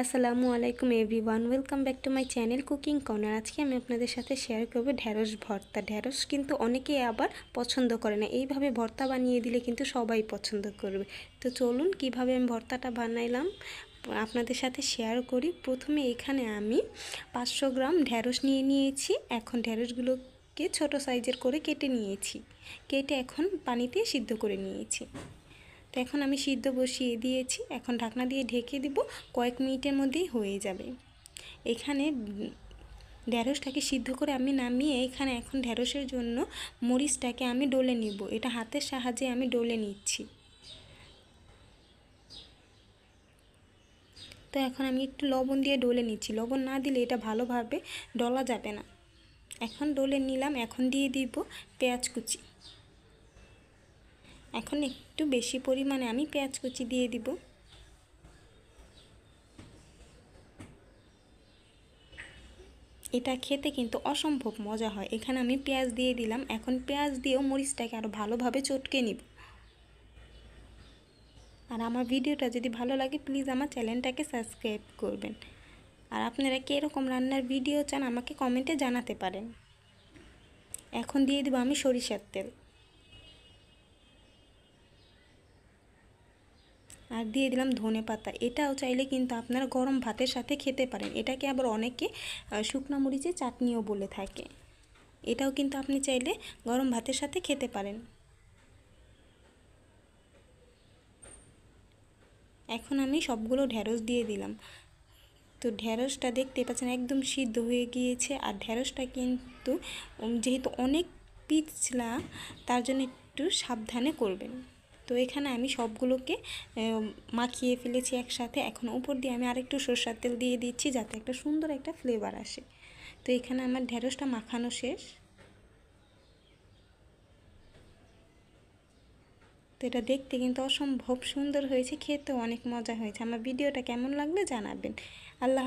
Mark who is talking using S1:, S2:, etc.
S1: আসসালামু আলাইকুম everyone, welcome back to my channel cooking corner. আজকে আমি আপনাদের সাথে শেয়ার করব ঢ্যাঁড়স ভর্তা। ঢ্যাঁড়স কিন্তু অনেকেই আবার পছন্দ করে না। এইভাবে ভর্তা বানিয়ে দিলে কিন্তু সবাই পছন্দ করবে। তো চলুন কীভাবে আমি ভর্তাটা বানাইলাম, আপনাদের সাথে শেয়ার করি। প্রথমে এখানে আমি পাঁচশো গ্রাম ঢ্যাঁড়স নিয়ে নিয়েছি। এখন ঢ্যাঁড়সগুলোকে ছোট সাইজের করে কেটে নিয়েছি। কেটে এখন পানিতে সিদ্ধ করে নিয়েছি। তো এখন আমি সিদ্ধ বসিয়ে দিয়েছি। এখন ঢাকনা দিয়ে ঢেকে দিব। কয়েক মিনিটের মধ্যেই হয়ে যাবে। এখানে ঢ্যাঁড়সটাকে সিদ্ধ করে আমি নামিয়ে এখানে এখন ঢ্যাঁড়সের জন্য মরিচটাকে আমি ডলে নিব। এটা হাতের সাহায্যে আমি ডলে নিচ্ছি। তো এখন আমি একটু লবণ দিয়ে ডলে নিচ্ছি। লবণ না দিলে এটা ভালোভাবে ডলা যাবে না। এখন ডলে নিলাম। এখন দিয়ে দিব পেঁয়াজ কুচি। এখন একটু বেশি পরিমাণে আমি পেঁয়াজ কুচি দিয়ে দিব। এটা খেতে কিন্তু অসম্ভব মজা হয়। এখানে আমি পেঁয়াজ দিয়ে দিলাম। এখন পেঁয়াজ দিয়েও মরিচটাকে আরও ভালোভাবে চটকে নিব। আর আমার ভিডিওটা যদি ভালো লাগে, প্লিজ আমার চ্যানেলটাকে সাবস্ক্রাইব করবেন। আর আপনারা কীরকম রান্নার ভিডিও চান, আমাকে কমেন্টে জানাতে পারেন। এখন দিয়ে দেবো আমি সরিষার তেল। আর দিয়ে দিলাম ধনে পাতা। এটাও চাইলে কিন্তু আপনারা গরম ভাতের সাথে খেতে পারেন। এটাকে আবার অনেকে শুকনো মরিচের চাটনিও বলে থাকে। এটাও কিন্তু আপনি চাইলে গরম ভাতের সাথে খেতে পারেন। এখন আমি সবগুলো ঢ্যাঁড়স দিয়ে দিলাম। তো ঢ্যাঁড়সটা দেখতে পাচ্ছেন একদম সিদ্ধ হয়ে গিয়েছে। আর ঢ্যাঁড়সটা কিন্তু যেহেতু অনেক পিছলা, তার জন্য একটু সাবধানে করবেন। তো এখানে আমি সবগুলোকে মাখিয়ে ফেলেছি একসাথে। এখন উপর দিয়ে আমি আরেকটু সরষার তেল দিয়ে দিচ্ছি যাতে একটা সুন্দর একটা ফ্লেভার আসে। তো এখানে আমার ঢেঁড়সটা মাখানো শেষ। তো এটা দেখতে কিন্তু অসম্ভব সুন্দর হয়েছে খেতে অনেক মজা হয়েছে। আমার ভিডিওটা কেমন লাগলে জানাবেন। আল্লাহ